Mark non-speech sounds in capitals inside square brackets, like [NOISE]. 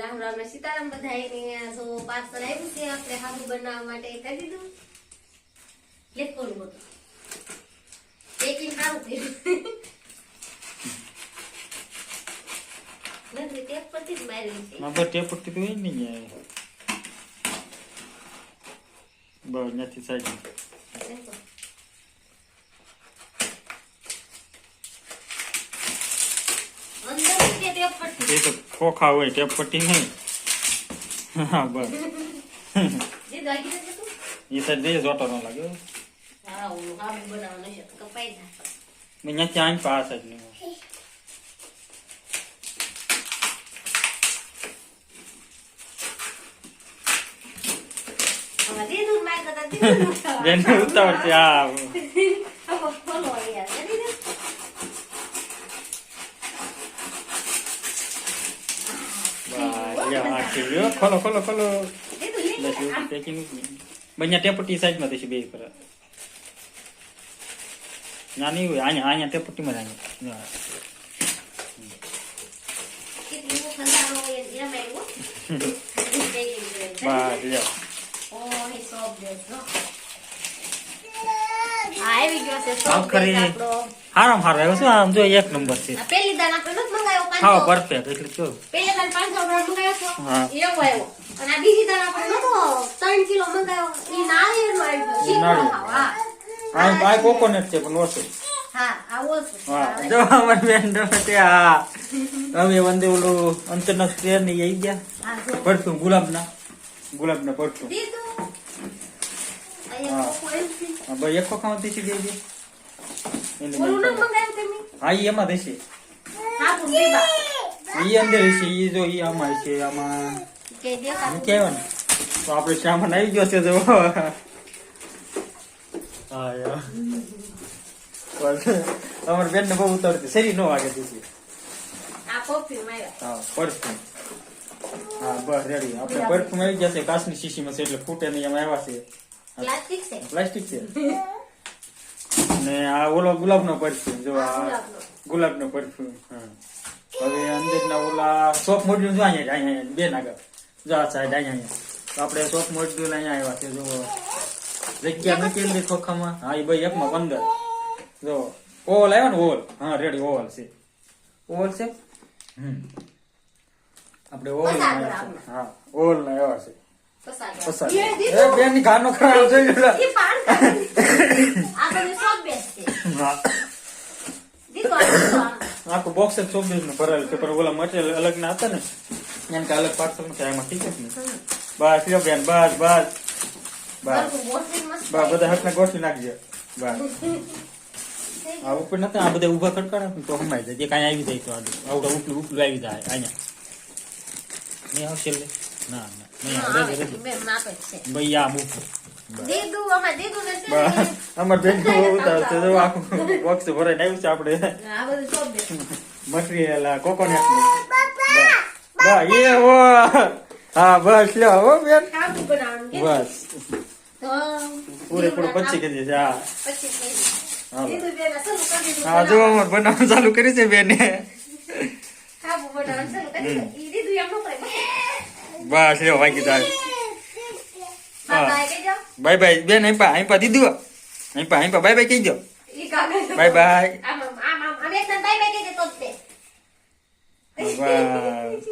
રામ રામ ને સીતારામ બધાય સો પાર્સલ આવ્યું છે આપણે હાબુ બનાવવા માટે કરી દીધું. લેખવાનું બોલ પેકિંગ સારું કર્યું. ટેપ પરથી જ મારેલી છે નંબર ટેપ પરથી તો નહીં જાય બસ નથી સાઈડ દેખો. અંદર છે ટેપ પરથી એ તો ખોખા હોય ટેપ પટ્ટી નહીં. હા બસ. દે એ સાઈડ જઈએ જોટો ન લાગે. મેં આમ પાસ જ નહીં બેન ઉતાવળ છે. આ આવો ખોલો યાર કરી દે બસ લ્યો, આ લ્યો. ખોલો ખોલો ખોલો. પેકિંગ બંને ટેપટી સાઈડમાં થશે બે પર. નાની હોય અહીંયા અહીંયા ટેપટીમાં અહીંયા [LAUGHS] બસ લ્યો. આવી ગયો છે હારામ હારો આવ્યો શું આમ જો એક નંબર છે. પેલી દાન આપણે નથી મંગાવ્યો હા 500 પરફેક્ટ એટલે જો. પેલી દાન 500 ગ્રામ મંગાયો છો હા. એવો આવ્યો. અને આ બીજી દાન આપણે નતો 3 કિલો મંગાયો. ઈ નાળિયેરનો આવ્યો શીખો હા. આ આ કોકોનટ છે પણ ઓછો. હા આવો છે હા જો અમારી બેન રમે છે હા હવે વંદે ઓલું અંતરના સ્પ્રે ને એ આવી ગયા. હા પરફ્યુમ ગુલાબના. ગુલાબના પરફ્યુમ દીધું. હા. છે. હા ભાઈ એક ખોખા દેશી દેજે એને ઓલું ન નહીં ખબર. મંગાવ્યું તમે હા એ એમાં હા પણ અંદર હશે એ જો એ આમાં છે આમાં. કે દેખાતું ને તો આપણે સામાન આવી ગયો છે જો હા યાર અમારી બેન ને બહુ ઉતરતી શરીર નો વાગે દીધી હા પરફ્યુમ હા બસ રેડી આપણે પરફ્યુમ આવી જશે કાચની શીશીમાં છે એટલે ફૂટે નહીં એમાં આવ્યા છે. પ્લાસ્ટિક છે? પ્લાસ્ટિક છે. ને આ ઓલો ગુલાબનો પરફ્યુમ જો આ ગુલાબનો. પરફ્યુમ હા. હવે અંદરના ઓલા સોપ મોડ્યુલ જો અહીંયા અહીંયા બે નાગર જો આ સાઈડ અહીંયા અહીંયા. તો આપણે સોપ મોડ્યુલ અહીંયા આવ્યા છે જો જગ્યા મૂકેલી ખોખામાં? હા એ ભાઈ એકમાં પંદર. જો ઓવલ આવ્યો ને ઓવલ હા રેડી ઓવલ છે. ઓવલ છે? હમ. આપણે ઓવલ છે. હા ઓવલ ના આવ્યા છે. બેનની ખરાબ જોઈ લો. આખું બોક્સ જ ચોવીસનું ભરાયેલું છે પણ ઓલા મટીરિયલ અલગ ના હતા ને. એમ કે અલગ પાર્સલમાં એમાં ઠીક જ ને બસ લ્યો બેન બસ બસ. બસ. બધું બસ બધા હકને ગોઠવી નાખજો. બસ. આ ઉપર નથી આ બધા ઊભા ખડકાડા તો હમાઈ જાય. જે કાંઈ આવી જાય તો આવડે ઉપલું ઉપલું આવી જાય અહીંયા નહીં આવશે ના ના. ને. બસ. અમાર બેન બહુ ઉતાર છે. જો આખું બોક્સ ભરાઈને આવ્યું છે આપણે. મટીરિયલ કોકોનટ એ ઓ હા બસ લ્યો હો બેન. બસ. પૂરેપૂરું પચી કેજી છે હા. કરી હા જો અમારે બનાવવાનું ચાલુ કરી છે બેને. બનાવવાનું કરી દીધું. બસ લ્યો વાગી જાય બાય બાય બેન અહીં પા અહીં પા દીધું અહીં પા અહીં પા. બાય બાય કહી દો. Bye bye. બાય